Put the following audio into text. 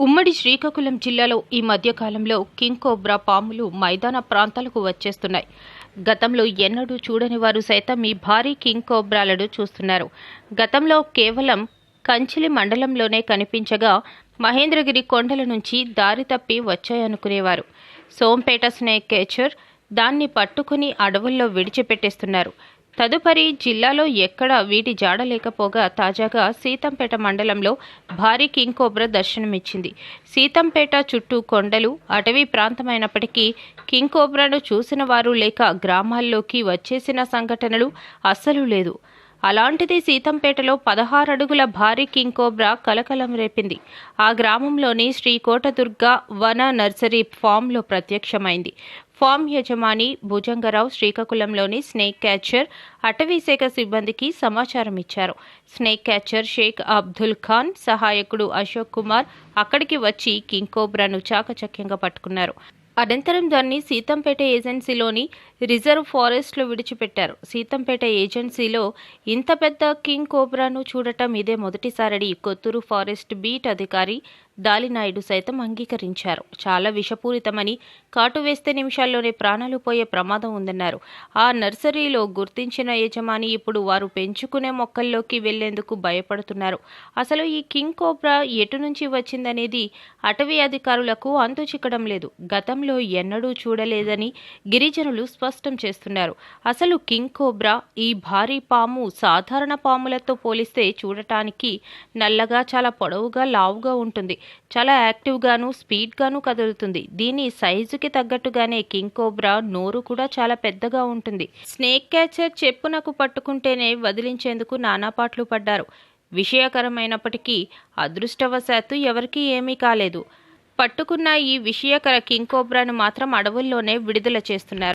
ఉమ్మడి శ్రీకాకుళం జిల్లాలో ఈ మధ్యకాలంలో కింగ్ కోబ్రా పాములు మైదాన ప్రాంతాలకు వచ్చేస్తున్నాయి. గతంలో ఎన్నడూ చూడని వారు సైతం ఈ భారీ కింగ్ కోబ్రాలను చూస్తున్నారు. గతంలో కేవలం కంచిలి మండలంలోనే కనిపించగా మహేంద్రగిరి కొండల నుంచి దారి తప్పి వచ్చాయనుకునేవారు. సోంపేట స్నేక్ కేచర్ దాన్ని పట్టుకుని అడవుల్లో విడిచిపెట్టేస్తున్నారు. తదుపరి జిల్లాలో ఎక్కడ వీటి జాడ లేకపోగా తాజాగా సీతంపేట మండలంలో భారీ కింగ్ కోబ్రా దర్శనమిచ్చింది. సీతంపేట చుట్టూ కొండలు అటవీ ప్రాంతమైనప్పటికీ కింగ్ కోబ్రాను చూసిన వారు లేక గ్రామాల్లోకి వచ్చేసిన సంఘటనలు అస్సలు లేదు. అలాంటిది సీతంపేటలో పదహారు అడుగుల భారీ కింగ్ కోబ్రా కలకలం రేపింది. ఆ గ్రామంలోని శ్రీ కోటదుర్గ వన నర్సరీ ఫామ్లో ప్రత్యక్షమైంది. ఫామ్ యజమాని భుజంగరావు శ్రీకాకుళంలోని స్నేక్ క్యాచర్ అటవీశాఖ సిబ్బందికి సమాచారం ఇచ్చారు. స్నేక్ క్యాచర్ షేక్ అబ్దుల్ ఖాన్ సహాయకుడు అశోక్ కుమార్ అక్కడికి వచ్చి కింగ్ కోబ్రాను చాకచక్యంగా పట్టుకున్నారు. అనంతరం దాన్ని సీతంపేట ఏజెన్సీలోని రిజర్వ్ ఫారెస్ట్లో విడిచిపెట్టారు. సీతంపేట ఏజెన్సీలో ఇంత పెద్ద కింగ్ కోబ్రాను చూడటం ఇదే మొదటిసారని కొత్తూరు ఫారెస్ట్ బీట్ అధికారి దాలినాయుడు సైతం అంగీకరించారు. చాలా విషపూరితమని కాటు వేస్తే నిమిషాల్లోనే ప్రాణాలు పోయే ప్రమాదం ఉందన్నారు. ఆ నర్సరీలో గుర్తించిన యజమాని ఇప్పుడు వారు పెంచుకునే మొక్కల్లోకి వెళ్ళేందుకు భయపడుతున్నారు. అసలు ఈ కింగ్ కోబ్రా ఎటు నుంచి వచ్చిందనేది అటవీ అధికారులకు అంతు చిక్కడం లేదు. గతంలో ఎన్నడూ చూడలేదని గిరిజనులు స్పష్టం చేస్తున్నారు. అసలు కింగ్ కోబ్రా ఈ భారీ పాము సాధారణ పాములతో పోలిస్తే చూడటానికి నల్లగా చాలా పొడవుగా లావుగా ఉంటుంది. చాలా యాక్టివ్గాను స్పీడ్గాను కదులుతుంది. దీని సైజుకి తగ్గట్టుగానే కింగ్ కోబ్రా నోరు కూడా చాలా పెద్దగా ఉంటుంది. స్నేక్ క్యాచర్ చెప్పునకు పట్టుకుంటేనే వదిలించేందుకు నానాపాట్లు పడ్డారు. విషయకరమైనప్పటికీ అదృష్టవశాత్తు ఎవరికీ ఏమీ కాలేదు. పట్టుకున్న ఈ విషయకర కింగ్ కోబ్రాను మాత్రం అడవుల్లోనే విడుదల చేస్తున్నారు.